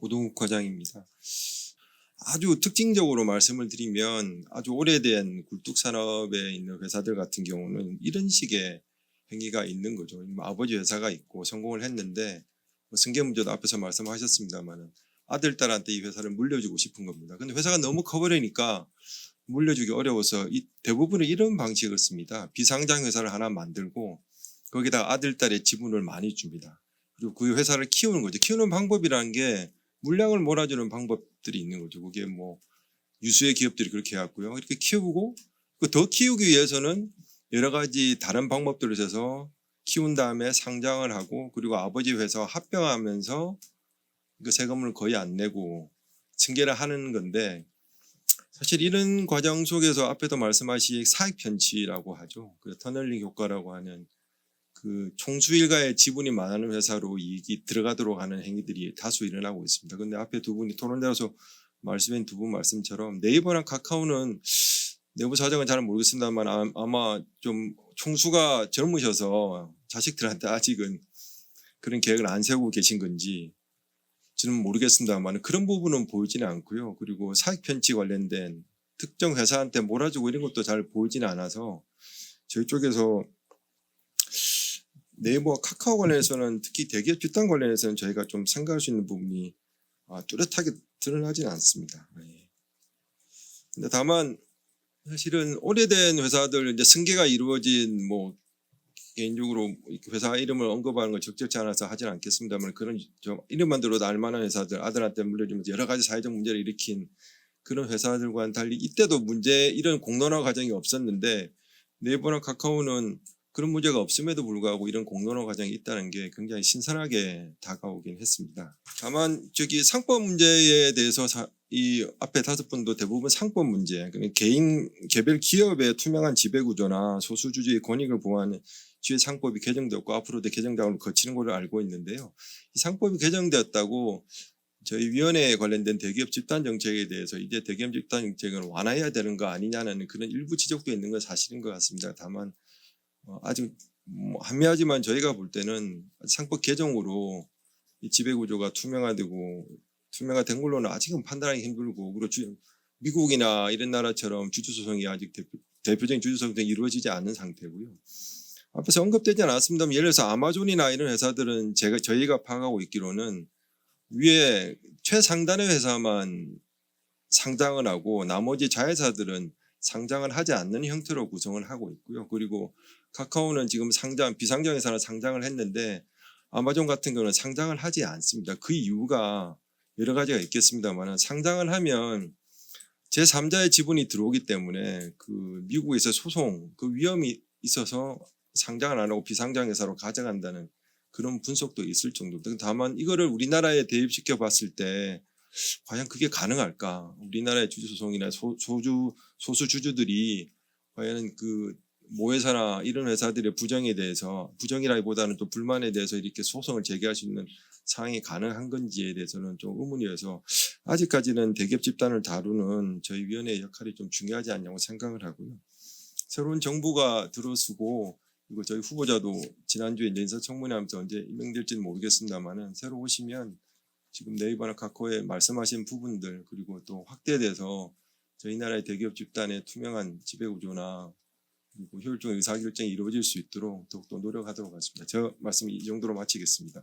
고동욱 과장입니다. 아주 특징적으로 말씀을 드리면 아주 오래된 굴뚝 산업에 있는 회사들 같은 경우는 이런 식의 행위가 있는 거죠. 뭐 아버지 회사가 있고 성공을 했는데 뭐 승계 문제도 앞에서 말씀하셨습니다만은 아들 딸한테 이 회사를 물려주고 싶은 겁니다. 근데 회사가 너무 커버리니까 물려주기 어려워서 이 대부분은 이런 방식을 씁니다. 비상장 회사를 하나 만들고 거기다 아들 딸의 지분을 많이 줍니다. 그리고 그 회사를 키우는 거죠. 키우는 방법이라는 게 물량을 몰아주는 방법들이 있는 거죠. 그게 뭐 유수의 기업들이 그렇게 해왔고요. 이렇게 키우고 그더 키우기 위해서는 여러 가지 다른 방법들을 써서 키운 다음에 상장을 하고 그리고 아버지 회사와 합병하면서 그 세금을 거의 안 내고 승계를 하는 건데 사실 이런 과정 속에서 앞에도 말씀하신 사익 편취라고 하죠. 그 터널링 효과라고 하는 그 총수 일가의 지분이 많은 회사로 이익이 들어가도록 하는 행위들이 다수 일어나고 있습니다. 근데 앞에 두 분이 토론대로서 말씀한 두분 말씀처럼 네이버랑 카카오는 내부 사정은 잘 모르겠습니다만 아- 아마 좀 총수가 젊으셔서 자식들한테 아직은 그런 계획을 안 세우고 계신 건지 저는 모르겠습니다만 그런 부분은 보이지는 않고요. 그리고 사익 편취 관련된 특정 회사한테 몰아주고 이런 것도 잘 보이지는 않아서 저희 쪽에서 네이버와 카카오 관련해서는 특히 대기업 집단 관련해서는 저희가 좀 생각할 수 있는 부분이 아, 뚜렷하게 드러나지는 않습니다. 예. 근데 다만 사실은 오래된 회사들 이제 승계가 이루어진 뭐 개인적으로 회사 이름을 언급하는 건 적절치 않아서 하진 않겠습니다만 그런 좀 이름만 들어도 알만한 회사들 아들한테 물려주면서 여러 가지 사회적 문제를 일으킨 그런 회사들과는 달리 이때도 문제 이런 공론화 과정이 없었는데 네이버나 카카오는 그런 문제가 없음에도 불구하고 이런 공론화 과정이 있다는 게 굉장히 신선하게 다가오긴 했습니다. 다만 저기 상법 문제에 대해서 사- 이 앞에 다섯 분도 대부분 상법 문제, 그러니까 개인 개별 기업의 투명한 지배 구조나 소수 주주의 권익을 보호하는 주의 상법이 개정되었고 앞으로도 개정작업을 거치는 걸로 알고 있는데요. 이 상법이 개정되었다고 저희 위원회에 관련된 대기업 집단 정책에 대해서 이제 대기업 집단 정책을 완화해야 되는 거 아니냐는 그런 일부 지적도 있는 건 사실인 것 같습니다. 다만 어, 아직 뭐 한미하지만 저희가 볼 때는 상법 개정으로 이 지배 구조가 투명화되고 투명화된 걸로는 아직은 판단하기 힘들고 그리고 주- 미국이나 이런 나라처럼 주주 소송이 아직 대표, 대표적인 주주 소송이 이루어지지 않은 상태고요. 앞에서 언급되지 않았습니다만 예를 들어서 아마존이나 이런 회사들은 제가 저희가 파악하고 있기로는 위에 최상단의 회사만 상장을 하고 나머지 자회사들은 상장을 하지 않는 형태로 구성을 하고 있고요. 그리고 카카오는 지금 상장 비상장 회사는 상장을 했는데 아마존 같은 경우는 상장을 하지 않습니다. 그 이유가 여러 가지가 있겠습니다만 상장을 하면 제3자의 지분이 들어오기 때문에 그 미국에서 소송 그 위험이 있어서 상장을 안 하고 비상장 회사로 가져간다는 그런 분석도 있을 정도입니다. 다만 이거를 우리나라에 대입시켜 봤을 때 과연 그게 가능할까? 우리나라의 주주 소송이나 소, 소주 소수 주주들이 과연 그 모회사나 이런 회사들의 부정에 대해서 부정이라기보다는 또 불만에 대해서 이렇게 소송을 제기할 수 있는 상황이 가능한 건지에 대해서는 좀 의문이어서 아직까지는 대기업 집단을 다루는 저희 위원회의 역할이 좀 중요하지 않냐고 생각을 하고요. 새로운 정부가 들어서고 그리고 저희 후보자도 지난주에 인사청문회 하면서 언제 임명될지는 모르겠습니다만은 새로 오시면 지금 네이버나 카카오에 말씀하신 부분들 그리고 또 확대돼서 저희 나라의 대기업 집단의 투명한 지배 구조나 그리고 효율적인 의사결정이 이루어질 수 있도록 더욱더 노력하도록 하겠습니다. 저 말씀 이 정도로 마치겠습니다.